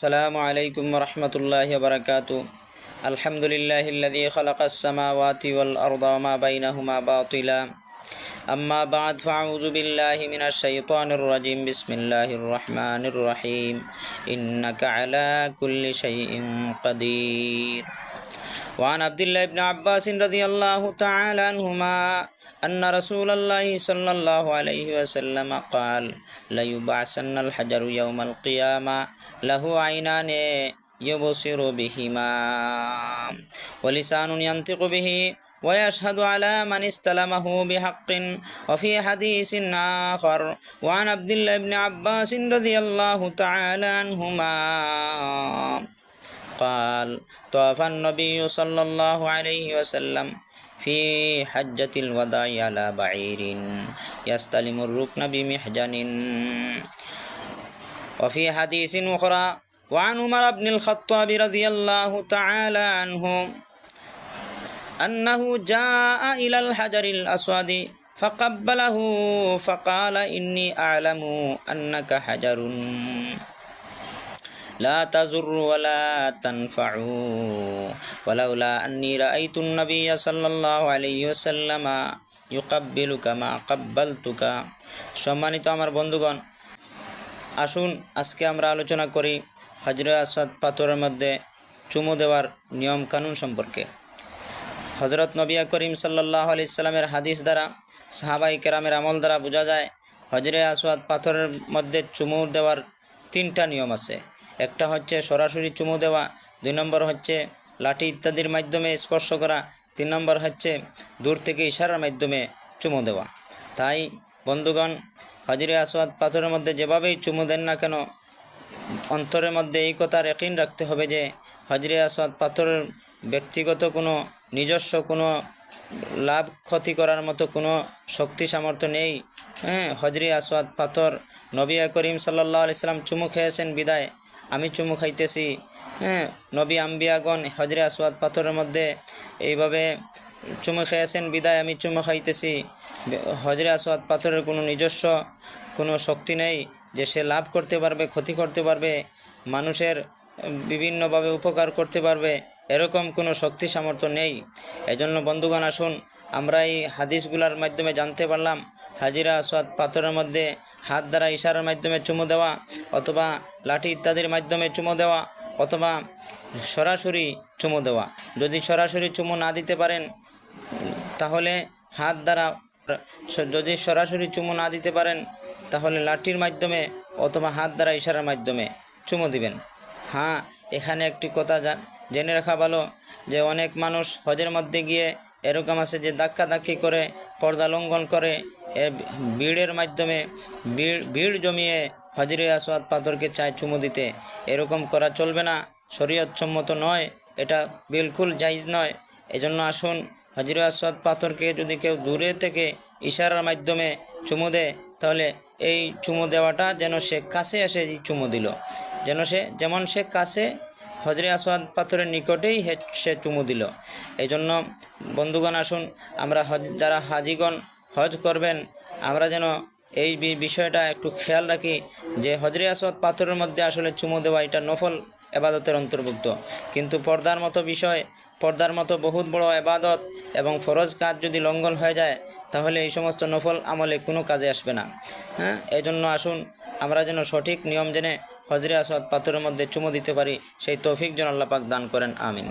السلام عليكم ورحمة الله وبركاته. الحمد لله الذي خلق السماوات والأرض وما بينهما باطلا. أما بعد فأعوذ بالله من الشيطان الرجيم. بسم الله الرحمن الرحيم. إنك على كل شيء قدير. وعن عبد الله بن عباس رضي الله تعالى عنهما أن رسول الله صلى الله عليه وسلم قال ليبعثن الحجر يوم القيامة له عينان يبصر بهما ولسان ينطق به ويشهد على من استلمه بحق وفي حديث آخر وعن عبد الله بن عباس رضي الله تعالى عنهما قال طاف النبي صلى الله عليه وسلم في حجة الوداع على بعير يستلم الركن بمحجن. وفي حديث أخرى وعن عمر بن الخطاب رضي الله تعالى عنه أنه جاء إلى الحجر الأسود فقبله فقال إني أعلم أنك حجر. لا تزر ولا تنفع ولولا أني رأيت النبي صلى الله عليه وسلم يقبلك ما قبلتك সম্মানিত আমার বন্ধুগণ আসুন আজকে আমরা আলোচনা করি হজরত আসাদ পাথরের মধ্যে চুমু দেওয়ার নিয়ম কানুন সম্পর্কে হজরত নবিয়া করিম সাল্লাহ আলি ইসলামের হাদিস দ্বারা সাহাবাই কেরামের আমল দ্বারা বোঝা যায় হজরে আসওয়াদ পাথরের মধ্যে চুমু দেওয়ার তিনটা নিয়ম আছে একটা হচ্ছে সরাসরি চুমু দেওয়া, দুই নম্বর হচ্ছে লাঠি ইত্যাদির মাধ্যমে স্পর্শ করা, তিন নম্বর হচ্ছে দূর থেকে ইশারার মাধ্যমে চুমু দেওয়া। তাই, বন্ধুগণ, হজরে আসওয়াদ পাথরের মধ্যে যেভাবেই চুমু দেন না কেন, অন্তরের মধ্যে এই কথার একইন রাখতে হবে যে, হজরে আসওয়াদ পাথরের ব্যক্তিগত কোনো নিজস্ব কোনো লাভ ক্ষতি করার মতো কোনো শক্তি সামর্থ্য নেই। হ্যাঁ হজরে আসওয়াদ পাথর নবিয়া করিম সাল্লাহ আলিয়াল্লাম চুমু খেয়েছেন বিদায়। আমি চুমু খাইতেছি। হ্যাঁ নবী আম্বিয়াগণ হজরে আসওয়াদ পাথরের মধ্যে এইভাবে চুমু খেয়েছেন, বিদায় আমি চুমু খাইতেছি। হজরে আসওয়াদ পাথরের কোনো নিজস্ব কোনো শক্তি নেই যে সে লাভ করতে পারবে, ক্ষতি করতে পারবে, মানুষের বিভিন্নভাবে উপকার করতে পারবে, এরকম কোনো শক্তি সামর্থ্য নেই। এজন্য বন্ধুগণ, আসুন, আমরা এই হাদিসগুলার মাধ্যমে জানতে পারলাম, হাজিরা আসওয়াদ পাথরের মধ্যে হাত দ্বারা ইশারার মাধ্যমে চুমু দেওয়া অথবা লাঠি ইত্যাদির মাধ্যমে চুমু দেওয়া অথবা সরাসরি চুমু দেওয়া। যদি সরাসরি চুমু না দিতে পারেন, তাহলে হাত দ্বারা যদি সরাসরি চুমু না দিতে পারেন, তাহলে লাঠির মাধ্যমে অথবা হাত দ্বারা ইশারার মাধ্যমে চুমু দিবেন। হ্যাঁ এখানে একটি কথা জেনে রাখা ভালো যে অনেক মানুষ হজের মধ্যে গিয়ে এরকম আছে যে ধাক্কা ধাক্কি করে, পর্দা লঙ্ঘন করে এ ভিড়ের মাধ্যমে ভিড় ভিড় জমিয়ে হজরে আসওয়াদ পাথরকে চায় চুমু দিতে। এরকম করা চলবে না। শরীয়তসম্মত নয়। এটা বিলকুল জাইজ নয়। এজন্য আসুন, হজরে আসওয়াদ পাথরকে যদি কেউ দূরে থেকে ইশারার মাধ্যমে চুমু দেয়, তাহলে এই চুমু দেওয়াটা যেন সে কাছে এসে চুমু দিল। যেন সে, যেমন সে কাছে হজরে আসওয়াদ পাথরের নিকটেই সে চুমু দিল। এই জন্য বন্ধুগণ আসুন, আমরা যারা হাজিগণ হজ করবেন। আমরা যেন এই বিষয়টা একটু খেয়াল রাখি যে হজরে আসওয়াদ পাথরের মধ্যে আসলে চুমু দেওয়া এটা নফল এবাদতের অন্তর্ভুক্ত। কিন্তু পর্দার মতো বিষয়, পর্দার মতো বহুত বড় এবাদত এবং ফরজ কাজ যদি লঙ্ঘন হয়ে যায়, তাহলে এই সমস্ত নফল আমলে কোনো কাজে আসবে না। হ্যাঁ এই জন্য আসুন, আমরা যেন সঠিক নিয়ম জেনে হজরে আসওয়াদ পাথরের মধ্যে চুমু দিতে পারি। সেই তৌফিক যেন আল্লাপাক দান করেন, আমিন।